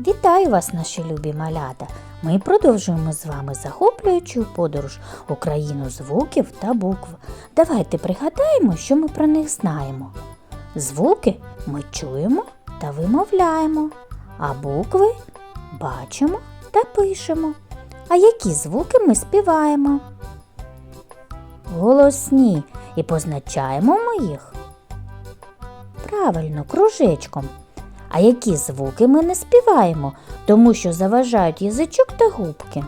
Вітаю вас, наші любі малята! Ми продовжуємо з вами захоплюючу подорож у країну звуків та букв. Давайте пригадаємо, що ми про них знаємо. Звуки ми чуємо та вимовляємо, а букви бачимо та пишемо. А які звуки ми співаємо? Голосні і позначаємо ми їх. Правильно, кружечком. А які звуки ми не співаємо, тому що заважають язичок та губки?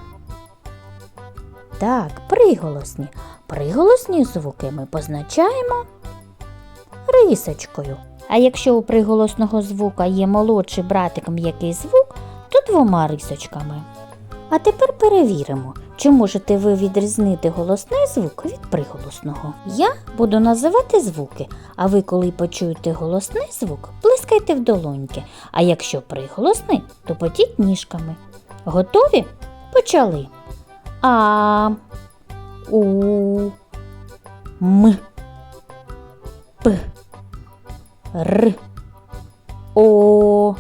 Так, приголосні. Приголосні звуки ми позначаємо рисочкою. А якщо у приголосного звука є молодший братик м'який звук, то двома рисочками. А тепер перевіримо, чи можете ви відрізнити голосний звук від приголосного. Я буду називати звуки, а ви, коли почуєте голосний звук, плескайте в долоньки, а якщо приголосний, то потіть ніжками. Готові? Почали. А, У, М, П, Р, О,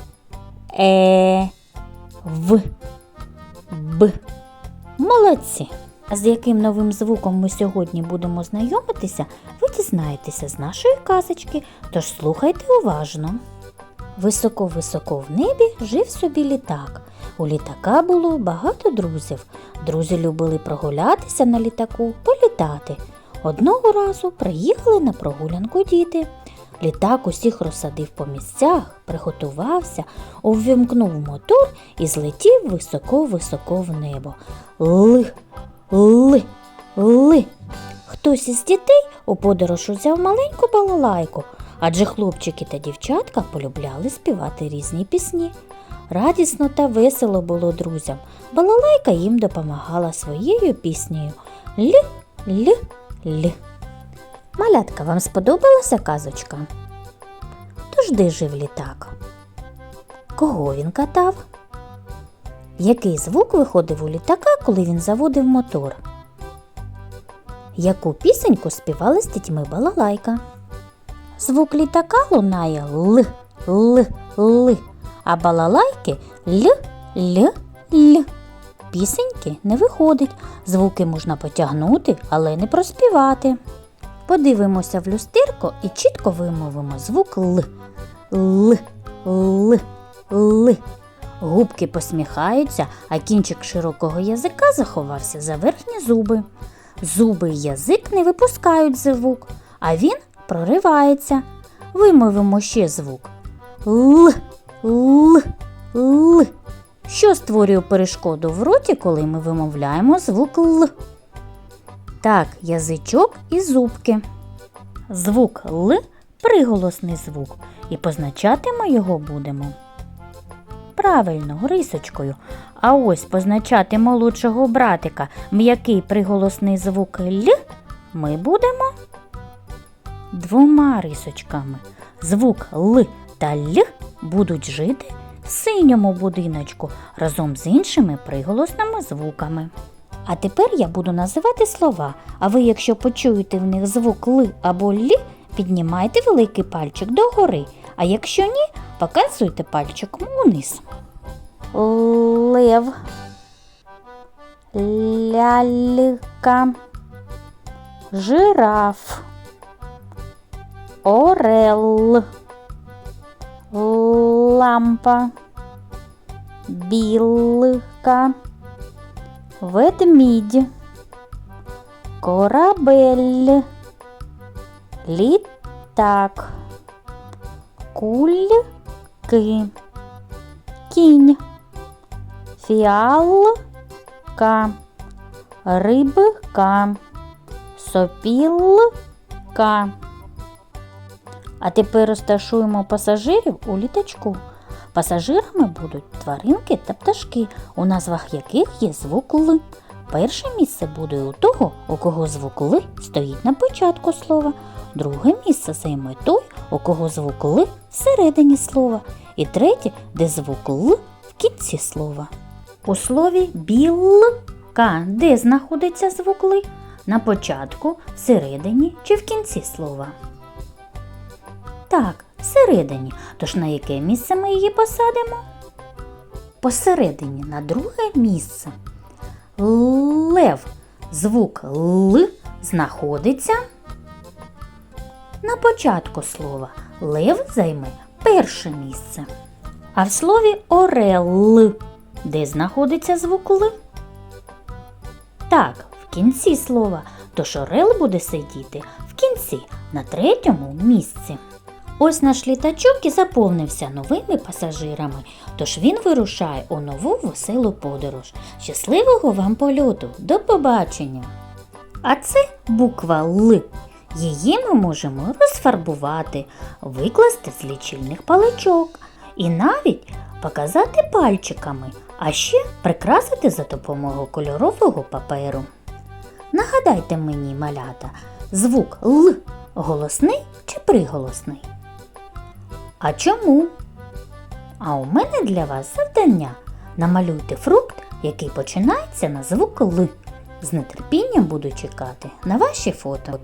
Е, Молодці! А з яким новим звуком ми сьогодні будемо знайомитися, ви дізнаєтеся з нашої казочки, тож слухайте уважно. Високо-високо в небі жив собі літак. У літака було багато друзів. Друзі любили прогулятися на літаку, політати. Одного разу приїхали на прогулянку діти. Літак усіх розсадив по місцях, приготувався, увімкнув мотор і злетів високо-високо в небо. Ли, ли, ли. Хтось із дітей у подорож узяв маленьку балалайку, адже хлопчики та дівчатка полюбляли співати різні пісні. Радісно та весело було друзям. Балалайка їм допомагала своєю піснею. Ль, ль, ль. Малятка, вам сподобалася казочка? Де жив літак? Кого він катав? Який звук виходив у літака, коли він заводив мотор? Яку пісеньку співали з дітьми балалайка? Звук літака лунає л, л, л, а балалайки л, л, л. Пісеньки не виходить, звуки можна потягнути, але не проспівати. Подивимося в люстерко і чітко вимовимо звук Л. Л, Л, Л. Губки посміхаються, а кінчик широкого язика заховався за верхні зуби. Зуби й язик не випускають звук, а він проривається. Вимовимо ще звук Л, Л, Л. Що створює перешкоду в роті, коли ми вимовляємо звук Л? Так, язичок і зубки. Звук Л приголосний звук, і позначати ми його будемо. Правильно, рисочкою. А ось позначати молодшого братика м'який приголосний звук Л ми будемо двома рисочками. Звук Л та Л будуть жити в синьому будиночку разом з іншими приголосними звуками. А тепер я буду називати слова, а ви, якщо почуєте в них звук Л або Л, піднімайте великий пальчик догори, а якщо ні, показуйте пальчиком униз. Лев, лялька, жираф, орел, лампа, білка. Ведмідь, корабель, літак, кульки, кінь, фіалка, рибка, сопілка. А тепер розташуємо пасажирів у літачку. Пасажирами будуть тваринки та пташки, у назвах яких є звук Л. Перше місце буде у того, у кого звук Л стоїть на початку слова. Друге місце займе той, у кого звук Л всередині слова. І третє, де звук Л в кінці слова. У слові білка де знаходиться звук Л? На початку, всередині чи в кінці слова? Так, всередині. Тож на яке місце ми її посадимо? посередині на друге місце. Лев. Звук Л знаходиться на початку слова. Лев займе перше місце. А в слові орел, де знаходиться звук Л? Так, в кінці слова. Тож орел буде сидіти в кінці на третьому місці. Ось наш літачок і заповнився новими пасажирами, тож він вирушає у нову веселу подорож. Щасливого вам польоту! До побачення! А це буква Л. Її ми можемо розфарбувати, викласти з лічильних паличок і навіть показати пальчиками, а ще прикрасити за допомогою кольорового паперу. Нагадайте мені, малята, звук Л голосний чи приголосний? А чому? А у мене для вас завдання. Намалюйте фрукт, який починається на звук Л. З нетерпінням буду чекати на ваші фото.